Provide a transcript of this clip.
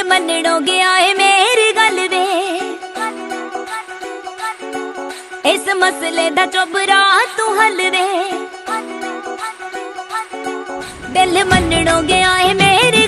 ਕਿੱਥੇ ਮੰਨਣੋ ਗਿਆ ਏ ਮੇਰੀ ਗੱਲ ਵੇ। ਇਸ ਮਸਲੇ ਦਾ ਚੁਬਰਾ ਤੂੰ ਹੱਲ ਵੇ ਦਿਲ ਮੰਨਣੋ ਗਿਆ ਮੇਰੇ